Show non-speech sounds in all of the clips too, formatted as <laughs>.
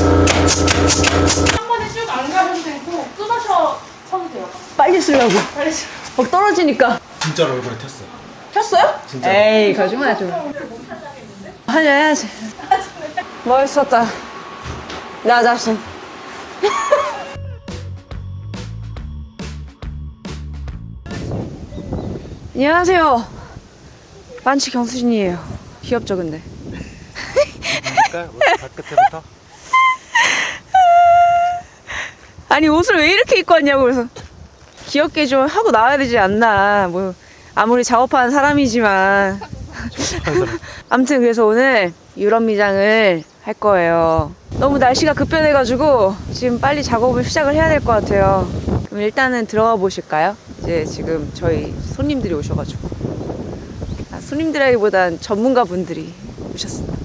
한 번에 쭉 안 가셔도 되고 끊어서 쳐도 돼요. 빨리 쓰려고. 빨리 쳐. 막 떨어지니까. 진짜로 얼굴에 텄어. 켰어요? 진짜. 에이, 거짓말 하지 마. 하냐, 해야지. 멋있었다. 나 자신. 안녕하세요. 만치 경수진이에요. 귀엽죠, 근데? 그러니까 발끝에부터. 아니 옷을 왜 이렇게 입고 왔냐고 그래서 귀엽게 좀 하고 나와야 되지 않나. 뭐 아무리 작업하는 사람이지만. <laughs> 아무튼 그래서 오늘 유럽 미장을 할 거예요. 너무 날씨가 급변해가지고 지금 빨리 작업을 시작을 해야 될 것 같아요. 그럼 일단은 들어가 보실까요? 이제 지금 저희 손님들이 오셔가지고. 아, 손님들이라기보단 전문가 분들이 오셨습니다.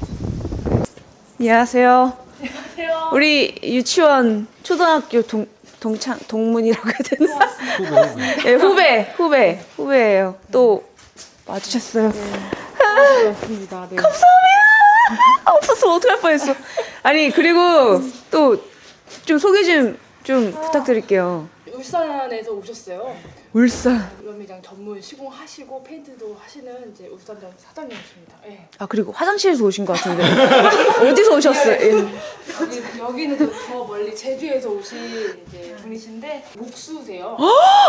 안녕하세요 안녕하세요. 우리 유치원 초등학교 동 동창 동문이라고 해야 되나? 후배 후배. 네, 후배 후배 후배예요. 또 와주셨어요. 반갑습니다. 네. 아, 없었으면 어떡할 뻔했어. 아니 그리고 또 좀 소개 좀 좀 부탁드릴게요. 울산에서 오셨어요. 울산. 유럽미장 전문 시공하시고 페인트도 하시는 이제 울산점 사장님이십니다. 예. 아 그리고 화장실에서 오신 것 같은데 <laughs> 어디서 오셨어요? 예. 여기, 여기는 저, 저 멀리 제주에서 오신 이제 분이신데 목수세요.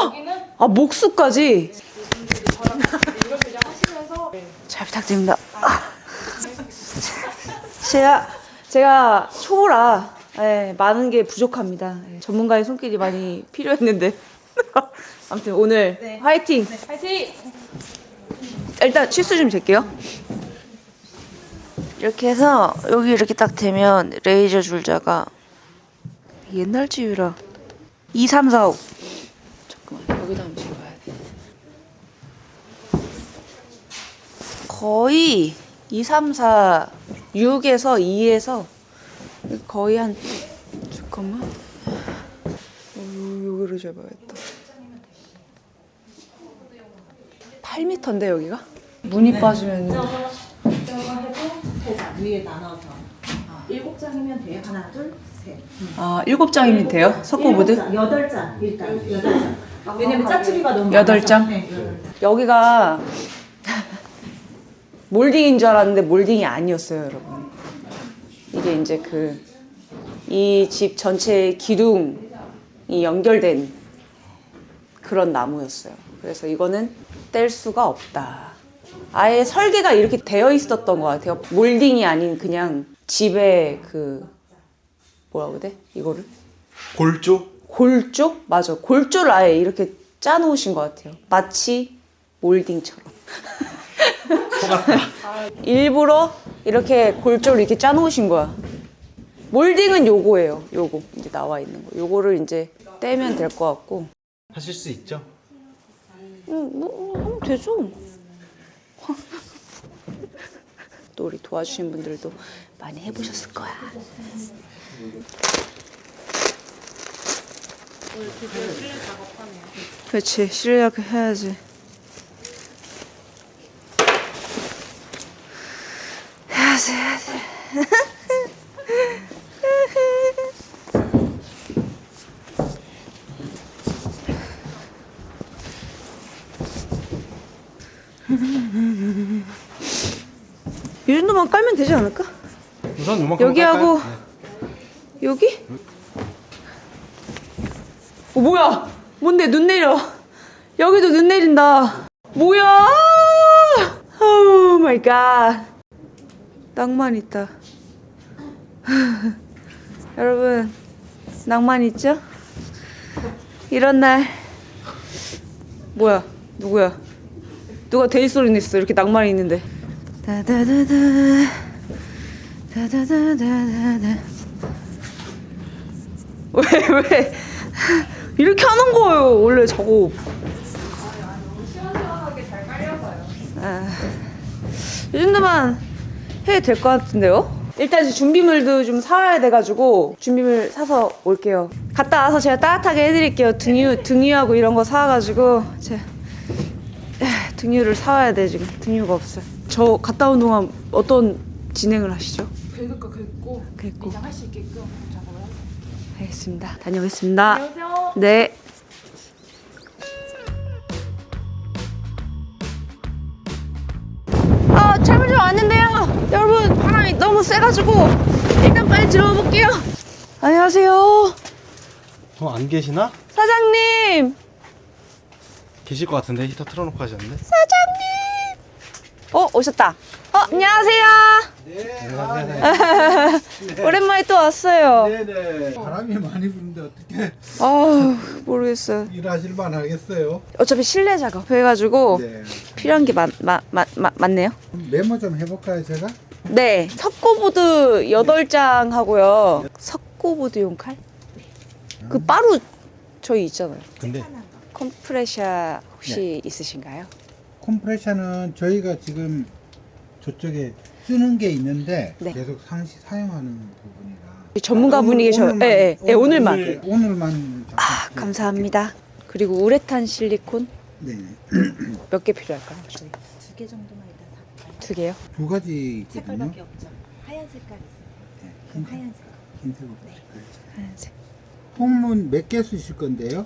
여기는 아 목수까지 이분들이 저랑 같이 유럽 미장 하시면서 네. 잘 부탁드립니다. 아. <laughs> 제가 제가 초보라 예, 많은 게 부족합니다. 예, 전문가의 손길이 많이 필요했는데 <laughs> 아무튼 오늘 화이팅. 파이팅! 일단 치수 좀 잴게요. 이렇게 해서 여기 이렇게 딱 대면 레이저 줄자가 옛날 집이라 2, 3, 4, 5 잠깐만 여기다 한번 찍어야 돼. 거의 2, 3, 4, 6에서 2에서 거의 한 잠깐만 어, 여기를 잡아야겠다 8m인데 여기가? 문이 빠지면 저거 해도 세장 위에 나눠서 어, 일곱 장이면 돼요. 하나, 둘, 셋. 아 일곱 장이면 돼요? 석고보드? 여덟 장 일단 여덟 장. 왜냐면 짜투리가 너무 여덟 많아서. 장? 네, 여덟 장. 여기가 <laughs> 몰딩인 줄 알았는데 몰딩이 아니었어요, 여러분. 이게 이제 그 이 집 전체 기둥이 연결된 그런 나무였어요. 그래서 이거는 뗄 수가 없다. 아예 설계가 이렇게 되어 있었던 것 같아요. 몰딩이 아닌 그냥 집에 그 뭐라고 돼? 이거를 골조? 골조? 맞아. 골조를 아예 이렇게 짜놓으신 것 같아요. 마치 몰딩처럼. <laughs> <laughs> 일부러 이렇게 골조를 이렇게 짜놓으신 거야. 몰딩은 요거예요. 요거. 이제 나와 있는 거. 요거를 이제 떼면 될 것 같고. 하실 수 있죠? 음, 뭐, 하면 되죠. <laughs> 또 우리 도와주신 분들도 많이 해보셨을 거야. 그렇지, 실력 해야지. 해야지, 해야지. <laughs> 이 정도만 깔면 되지 않을까? 우선 요만큼 여기 하고 여기? 어 뭐야? 뭔데 눈 내려? 여기도 눈 내린다. 뭐야? 오 마이 갓. 낭만 있다. <laughs> 여러분 낭만 있죠? 이런 날 뭐야? 누구야? 누가 데이 소리 냈어? 이렇게 낭만이 있는데. 다다다다 다다다다다다 왜 왜? 이렇게 하는 거예요 원래 작업. 아, 이 정도만 해도 될 것 같은데요? 일단 준비물도 좀 사와야 돼가지고 준비물 사서 올게요. 갔다 와서 제가 따뜻하게 해드릴게요. 등유 등유하고 이런 거 사와가지고 제 등유를 사와야 돼 지금 등유가 없어요. 저 갔다 온 동안 어떤 진행을 하시죠? 긁을까 긁고 긁고. 미장할 수 있게끔 작업을 하고. 알겠습니다. 다녀오겠습니다. 안녕하세요. 네. 아, 잘못 좀 왔는데요. 여러분, 바람이 너무 세가지고 일단 빨리 들어가 볼게요. 안녕하세요. 어, 안 계시나? 사장님! 계실 것 같은데 히터 틀어놓고 하셨네. 사장님! 어, 오셨다. 어, 안녕하세요. 네. <laughs> 오랜만에 또 왔어요. 네네. 바람이 많이 부는데 어떻게 아우, 모르겠어요. 일하실 만 하겠어요? 어차피 실내 작업 해가지고 네. 필요한 게 많, 많, 많, 많- 많네요. 메모 좀 해볼까요, 제가? 네, 석고보드 8장 하고요. 석고보드용 칼? 그 빠루 저희 있잖아요. 근데 컴프레셔 혹시 있으신가요? 컴프레셔는 저희가 지금 저쪽에 쓰는 게 있는데 네. 계속 상시 사용하는 부분이라. 전문가분이 계셔요. 오늘만, 예, 예, 예, 오늘만. 오늘, 오늘만. 아, 잠깐 감사합니다. 그리고 우레탄 실리콘 네. <clears throat> 몇 개 필요할까요? 저희 두 개 정도만 일단 사볼까요? 두 개요? 두 가지 있거든요. 색깔밖에 없죠. 하얀 색깔 있어요. 네. 그럼 흰색, 하얀색. 흰색으로. 하얀색. 폼은 몇 개 쓰실 건데요?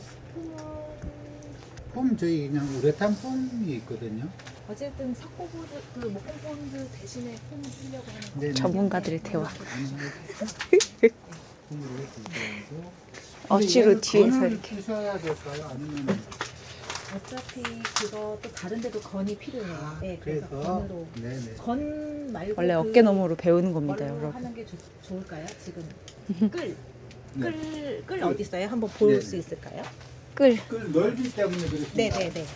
폼 저희 그냥 우레탄 폼이 있거든요. 어쨌든 석고보드 그 목공 본드 대신에 폼을 쓰려고 하는 거. 네. 전문가들의 대화. 폼으로 해주셔야죠. 어치로 뒤에서 이렇게. 쓰셔야 될까요? 아니면 어차피 그거 또 다른 데도 건이 필요해요. 아, 네, 그래서, 그래서 건으로 네네. 건 말고 원래 그 어깨 너머로 배우는 겁니다, 걸로 여러분. 하는 게 좋, 좋을까요? 지금 <laughs> 끌. 네. 끌, 끌 어디 있어요? 한번 볼 네. 수 있을까요? 끌. 그 넓이 때문에 그렇습니다. 네네네.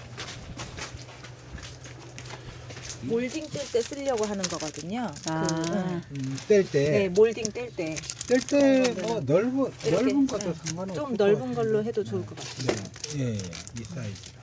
몰딩 뗄때 쓰려고 하는 거거든요. 아. 그, 응. 음, 뗄 네, 때, 몰딩 뗄때좀뗄때 뭐 넓은 이렇게, 넓은 것도 네. 상관없고 넓은 걸로 해도 좋을 것 같아요. 네, 예, 예, 이 사이즈가.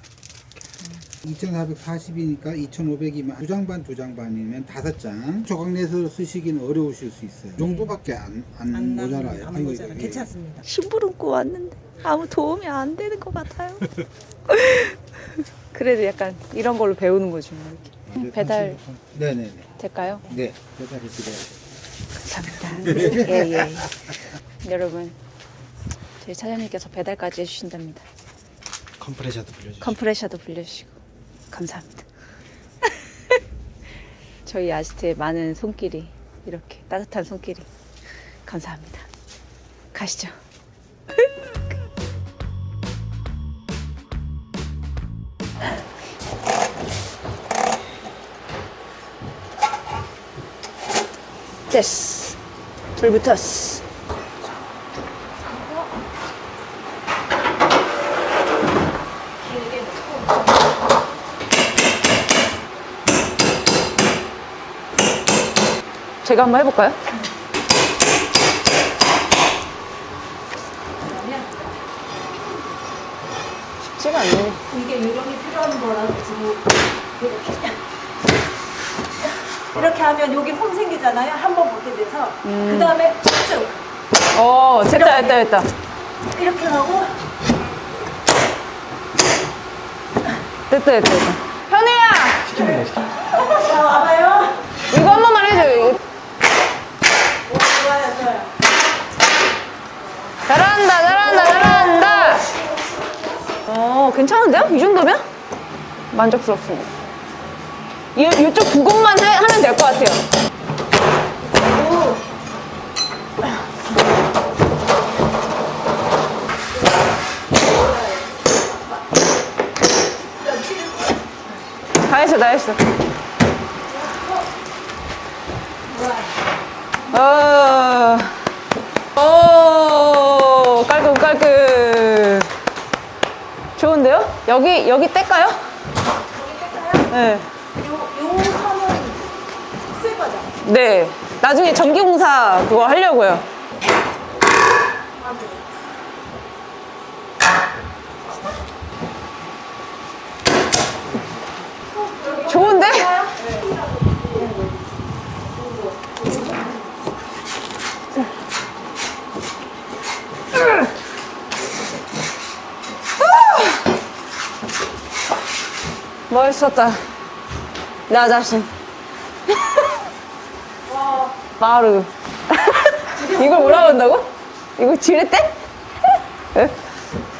2,440이니까 2,500이면 두 장 반, 두 장 반이면 다섯 장. 조각 내서 쓰시기는 어려우실 수 있어요. 이 정도밖에 안, 안, 안 남- 모자라요. 안 아이고, 모자라. 예. 괜찮습니다. 심부름고 왔는데 아무 도움이 안 되는 것 같아요. <laughs> 그래도 약간 이런 걸로 배우는 거죠. 뭐 이렇게. 네, 배달 네네네. 될까요? 네, 배달해 드려요. 감사합니다. <laughs> 예, 예. 여러분, 저희 차장님께서 배달까지 해주신답니다. 컴프레셔도 빌려주시고. 컴프레셔도 빌려주시고 감사합니다. <laughs> 저희 아지트의 많은 손길이 이렇게 따뜻한 손길이 감사합니다. 가시죠. <laughs> 됐어. 불 붙었어. 제가 한번 해볼까요? 쉽지가 않네. 이게 요령이 필요한 거라고 이렇게 <laughs> 이렇게 하면 여기 홈 생기잖아요. 한번 못게 돼서 그 다음에 쭉 어, 됐다, 됐다, 됐다. 이렇게 하고 됐다, 됐다, 됐다. 현우야! 자 와봐요. 이거 한 번만 해줘. 이거. 오, 좋아요, 좋아요. 잘한다, 잘한다, 잘한다. 어, 괜찮은데요? 이 정도면? 만족스럽습니다. 이, 이쪽 두 곳만 해- 하면 될 것 같아요. 다 했어, 다 했어. 어, 오, 깔끔, 깔끔. 좋은데요? 여기, 여기 뗄까요? 네. 요, 요 선은 쓸 거죠? 네. 나중에 전기공사 그거 하려고요. 좋은데? 멋있었다. 나 자신. 마루. <laughs> 이걸 뭐라고 한다고? 이거 지렛대? 예?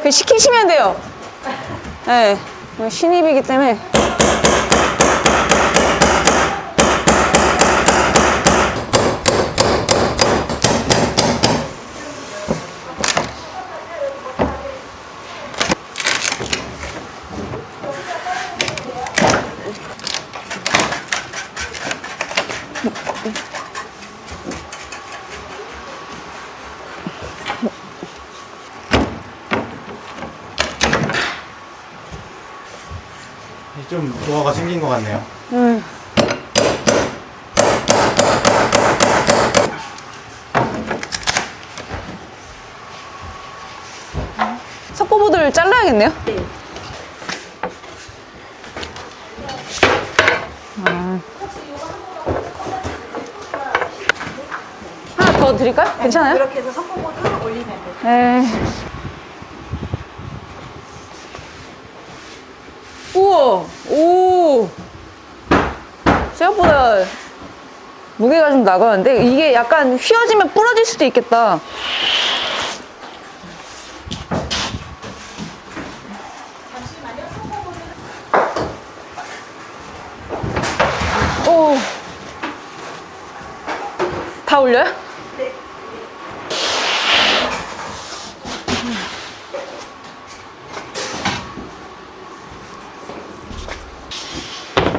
그 시키시면 돼요. 예. 네. 신입이기 때문에. 좀 조화가 생긴 것 같네요. 석고보드를 잘라야겠네요. 아. 하나 더 드릴까요? 괜찮아요? 이렇게 해서 석고보드 올리면 돼요. 네. 우와, 오. 생각보다 무게가 좀 나가는데 이게 약간 휘어지면 부러질 수도 있겠다. 오. 다 올려요?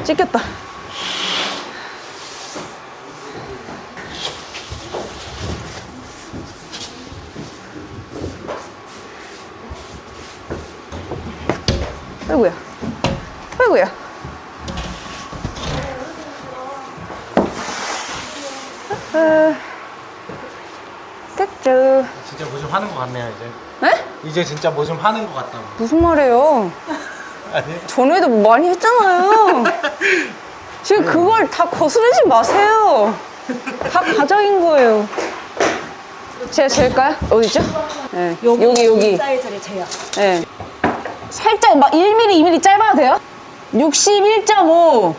찍혔다. 아이고야. 아이고야. 아, 됐죠. 진짜 뭐 좀 하는 것 같네요 이제. 에? 이제 진짜 뭐 좀 하는 것 같다고. 무슨 말이에요? 아니? 전에도 뭐 많이 했잖아요. 지금 그걸 다 거스르지 마세요. 다 가정인 거예요. 제가 잴까요? 어디죠? 네. 여기, 여기. 사이즈를 재요. 네. 살짝 막 1mm, 2mm 짧아도 돼요? 61.5.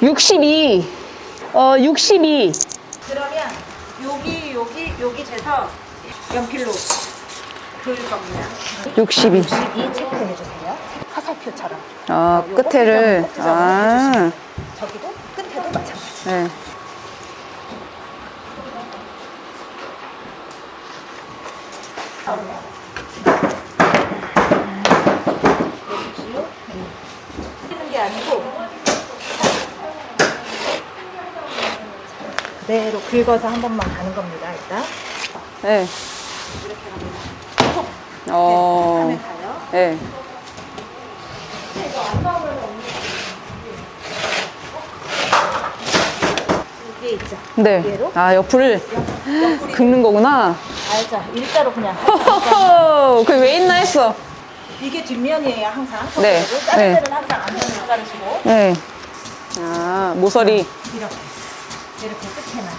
62. 어, 62. 그러면 여기 여기 여기 재서 연필로 그을 겁니다. 62. 이 체크해 주세요. 화살표처럼. 아, 요거 끝에를. 그 점을 아, 해주시면 저기도 끝에도 마찬가지. 네. 게 아니고 그대로 긁어서 한 번만 가는 겁니다. 일단 네. 이렇게 합니다. 어, 하면 가요. 네. 있죠. 네. 얘로? 아, 옆을 긁는 거구나. 알죠. 일자로 그냥. 호호호! <laughs> 그게 왜 있나 했어. 이게 뒷면이에요 항상. 네. 네. 다른 네. 데는 항상 안면을 자르시고 네. 아, 모서리. 이렇게 이렇게 끝에만.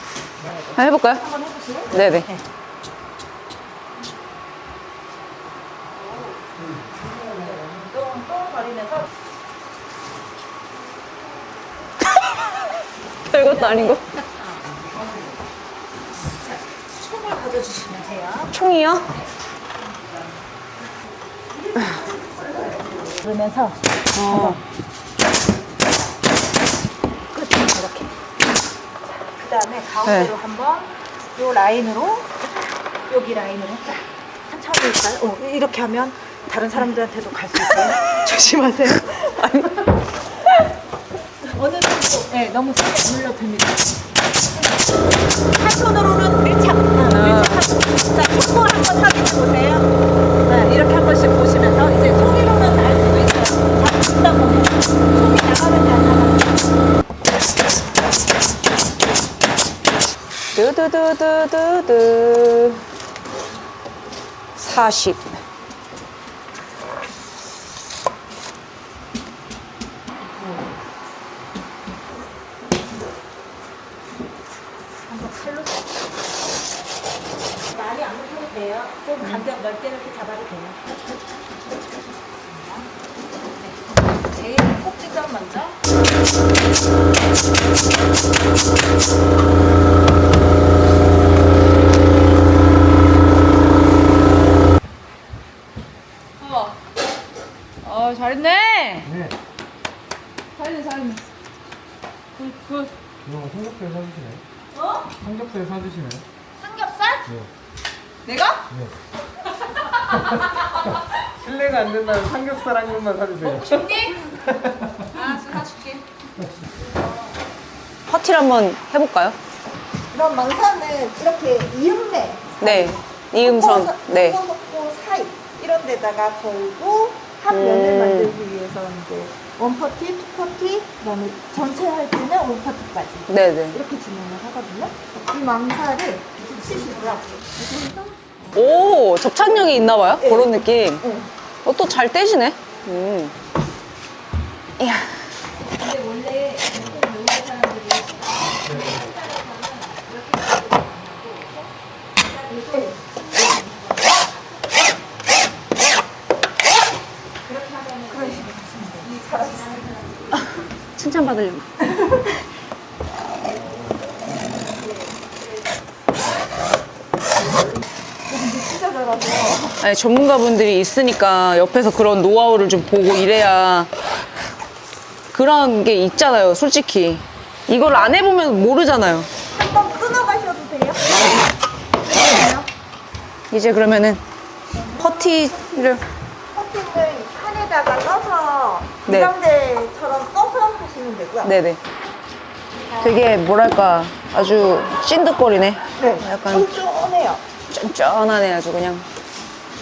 네. 한번 해볼까요? 한번 해보시고. 네네. 똥똥 버리면서 별것도 아닌 거. 총을 가져주시면 돼요. 총이요? 그러면서 어. 끝을 이렇게. 그 다음에 가운데로 네. 한번 요 라인으로 여기 라인으로 딱 천천히 갈. 어, 이렇게 하면 다른 사람들한테도 갈 수 있어요. <laughs> 조심하세요. 아니. 어느 정도, 네, 너무 세게 눌러줍니다. 한 손으로는 밀착, 아, 밀착하고. 자, 콧볼 한번 확인해 보세요. 네, 이렇게 한 번씩 보시면서 이제 소리로는 알 수도 있어요. 자, 듣다 보면 소리 나가는지 안 나가는지. 두두두두두두. 40. 어, 잘했네. 네. 잘했네, 잘했네. 굿, 굿. 누가 삼겹살 사주시네. 어? 삼겹살 사주시네. 삼겹살? 네. 내가? 네. <laughs> 실례가 안 된다면 삼겹살 한 근만 사주세요. 어, 먹고 싶니? <laughs> 파티를 한번 해볼까요? 그럼 망사는 이렇게 이음매 네. 이음선. 네. 고 사이 이런 데다가 걸고 한 면을 음. 만들기 위해서 이제 원퍼티, 투퍼티, 그다음에 전체 할 때는 원퍼티까지 네네. 이렇게 진행을 하거든요. 이 망사를 붙이시고요. 그래서 오, 접착력이 있나 봐요? 네. 그런 느낌. 네. 어, 또 잘 떼시네. 음. 이야. 근데 원래 보통 요리 사람들이 칭찬받으려고. 아니, 전문가분들이 있으니까 옆에서 그런 노하우를 좀 보고 이래야 그런 게 있잖아요, 솔직히. 이걸 안 해보면 모르잖아요. 한번 끊어가셔도 돼요. 이제 그러면은 퍼티를 커팅을 칸에다가 떠서 네. 이정대처럼 떠서 하시면 되고요. 네네. 되게 뭐랄까 아주 찐득거리네. 네. 약간 쫀쫀해요. 쫀쫀하네 아주 그냥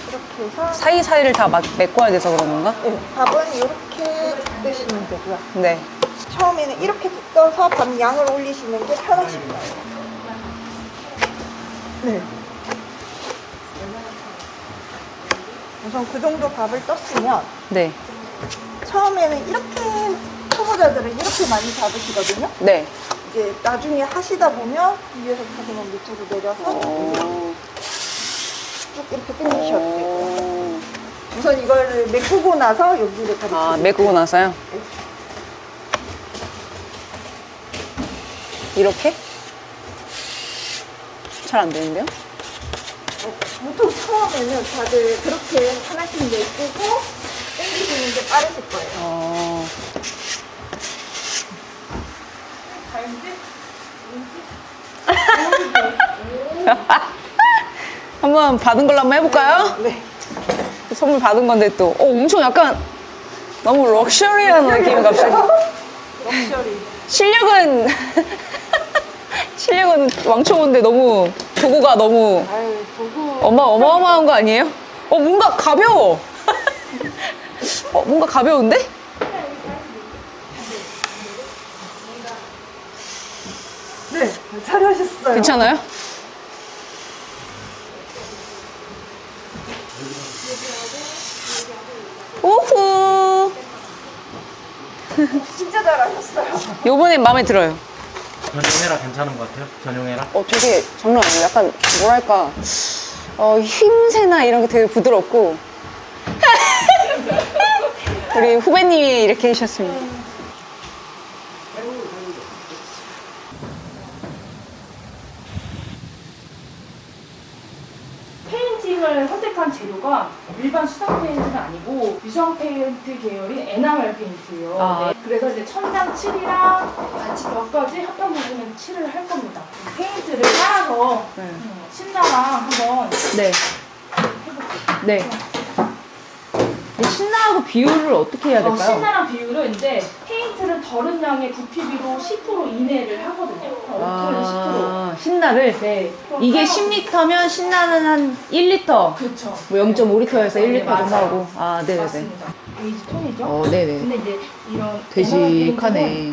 이렇게 해서 사이사이를 다 막 메꿔야 돼서 그런 건가? 네, 밥은 이렇게 드시면 되고요. 네. 처음에는 이렇게 떠서 밥 양을 올리시는 게 편하실 거예요. 네. 우선 그 정도 밥을 떴으면 네. 처음에는 이렇게 초보자들은 이렇게 많이 잡으시거든요. 네. 이제 나중에 하시다 보면 위에서 그냥 밑으로 내려서 어... 쭉 이렇게 당기셔도 되고요. 우선 이거를 메꾸고 나서 여기를 가르쳐 아, 메꾸고 나서요? 이렇게? 잘 안 되는데요? 보통 처음에는 다들 그렇게 하나씩 메꾸고 당기시는 게 빠르실 거예요. 어... <laughs> 한번 받은 걸로 한번 해볼까요? 네. 선물 받은 건데 또. 어, 엄청 약간 너무 럭셔리한 느낌이 갑자기. 럭셔리. 실력은 <laughs> 실력은 왕초보인데 너무 도구가 너무 아유 도구. 어마 어마어마한 거 아니에요? 어 뭔가 가벼워. <laughs> 어 뭔가 가벼운데? 네, 잘하셨어요. 괜찮아요? 오후. <laughs> 진짜 잘하셨어요. 요번엔 마음에 들어요. 전용해라 괜찮은 것 같아요. 전용해라. 어 되게 장난 아니에요. 약간 뭐랄까 어 힘새나 이런 게 되게 부드럽고 우리 후배님이 이렇게 해주셨습니다. 페인팅을 선택한 재료가 일반 수성 페인트는 아니고 유성 페인트 계열인 에나멜 페인트예요. 아. 네, 그래서 이제 천장 칠이랑 같이 벽까지 합판 부분에 칠을 할 겁니다. 페인트를 깔아서 네. 음, 신나랑 한번 네. 네. 신나하고 비율을 어떻게 해야 어, 신나랑 비율은 이제 페인트를 덜은 양의 부피비로 10% 이내를 하거든요. 5%에서 10%. 아, 신나를? 네. 이게 10리터면 신나는 한 1리터. 그렇죠. 뭐 0.5리터에서 네, 1리터 정도 맞아요. 하고. 아, 네네네. 맞습니다. 베이지 톤이죠. 어, 네네. 근데 이제 이런 되직하네.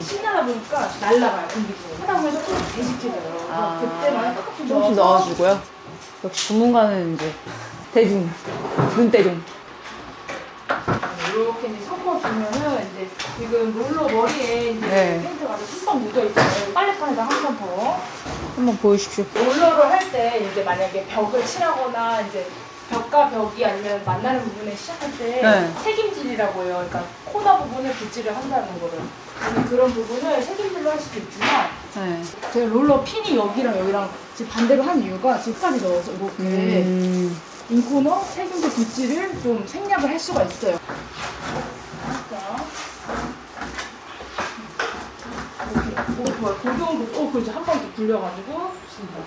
신나다 보니까 날라가요 공기 중에. 하다 보면 조금 되직해져요. 그래서 아, 그때만 조금씩 조금씩 넣어서 넣어주고요. 역시 전문가는 이제 대중, 눈대중. 이렇게 이제 섞어주면은 이제 지금 롤러 머리에 이제 네. 페인트가 한번 묻어 있잖아요. 빨래판에다 한 번 더. 한번 보여주십시오. 롤러를 할 때 이제 만약에 벽을 칠하거나 이제 벽과 벽이 아니면 만나는 부분에 시작할 때 네. 색임질이라고 해요. 그러니까 코너 부분을 빗질을 한다는 거를. 그런 부분을 색임질로 할 수도 있지만 네. 제가 롤러 핀이 여기랑 여기랑 지금 반대로 한 이유가 지금까지 넣어서 이렇게 음, 인코너 세균제 빗질을 좀 생략을 할 수가 있어요. 자. 오케이. 오, 좋아요. 그 정도, 오, 그렇죠. 한번 더 굴려가지고. 좋습니다.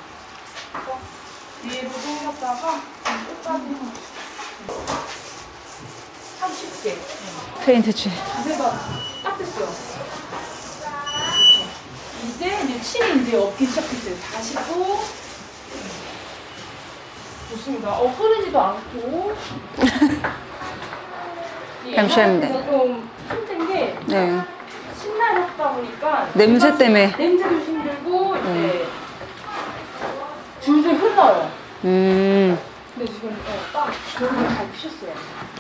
어, 뒤에도 돌렸다가 끝까지 참 쉽게. 페인트 칠. 자세가 딱 됐어요. 이제 이제 침이 이제 없기 시작했어요. 다시고 좋습니다. 어 흐르지도 않고. 이 잠시만요. 에너지가 좀 힘든 게 네. 신나셨다 보니까 냄새 때문에. 냄새도 힘들고 이제 줄줄 흘러요. 음. 근데 지금 어, 딱 저기를 잘 피셨어요.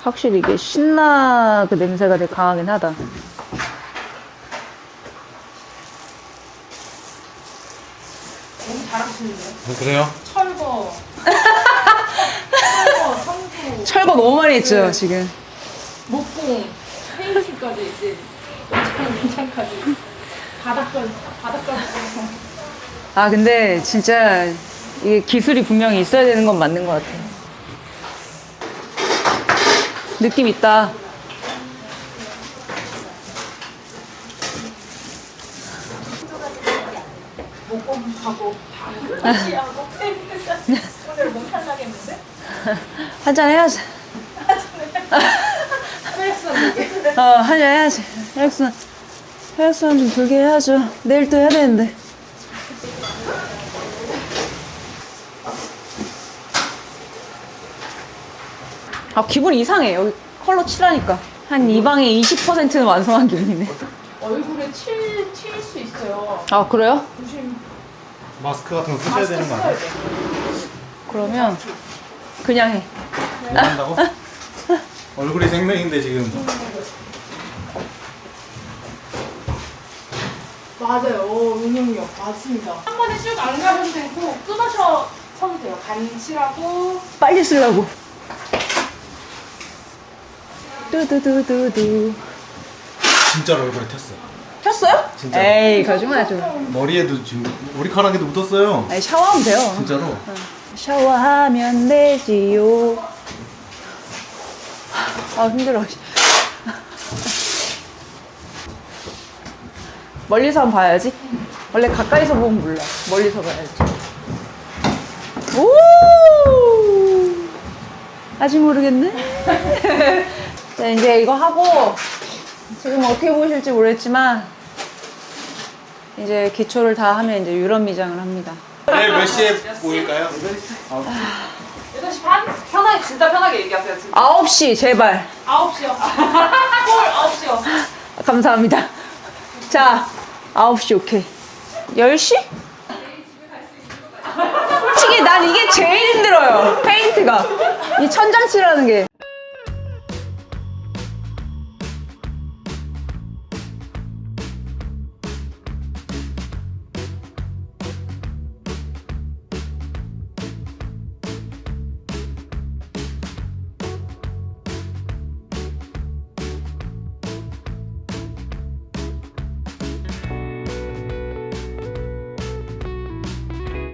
확실히 이게 신라 그 냄새가 되게 강하긴 하다. 너무 잘하시는데요? 그래요? 철거. <laughs> 철거, 청소, 철거 너무 많이 했죠, 네. 지금. 목공, 페인팅까지 이제 바닥까지 바닥까지 아, 근데 진짜 이게 기술이 분명히 있어야 되는 건 맞는 것 같아요. 느낌 있다. 목공하고 오늘 몸살 나겠는데? 한잔 해야지. 어, 한잔 해야지. 혈액순환. 혈액순환 좀 돌게 해야죠. 내일 또 해야 되는데. 아, 기분이 이상해. 여기 컬러 칠하니까. 한 이 방에 20%는 완성한 기분이네. 얼굴에 칠, 칠수 있어요. 아, 그래요? 조심. 마스크 같은 거 쓰셔야 마스크 되는 거? 돼. 그러면 그냥 해. 뭐 한다고? <laughs> 얼굴이 생명인데 지금 맞아요. 오, 응용력 맞습니다. 한 번에 쭉 안 가면 되고 끊어서 쳐도 돼요. 간칠하고 빨리 쓰려고. 뚜두두두두. 진짜로 얼굴에 텄어 요. 켰어요? 진짜. 에이, 거짓말 좀. 머리에도 지금 머리카락에도 묻었어요. 아니, 샤워하면 돼요. 진짜로. 샤워하면 되지요. 아, 힘들어. 멀리서 한번 봐야지. 원래 가까이서 보면 몰라. 멀리서 봐야지. 오! 아직 모르겠네. <laughs> 자, 이제 이거 하고, 지금 어떻게 보실지 모르겠지만, 이제 기초를 다 하면 이제 유럽 미장을 합니다. 내일 몇 시에 모일까요? 8시 반? 편하게 진짜 편하게 얘기하세요. 지금 9시, 제발. 9시요. <laughs> 헐 9시요. 감사합니다. 자, 9시 오케이. 10시? 솔직히 난 이게 제일 힘들어요. 페인트가. 이 천장칠하는 게.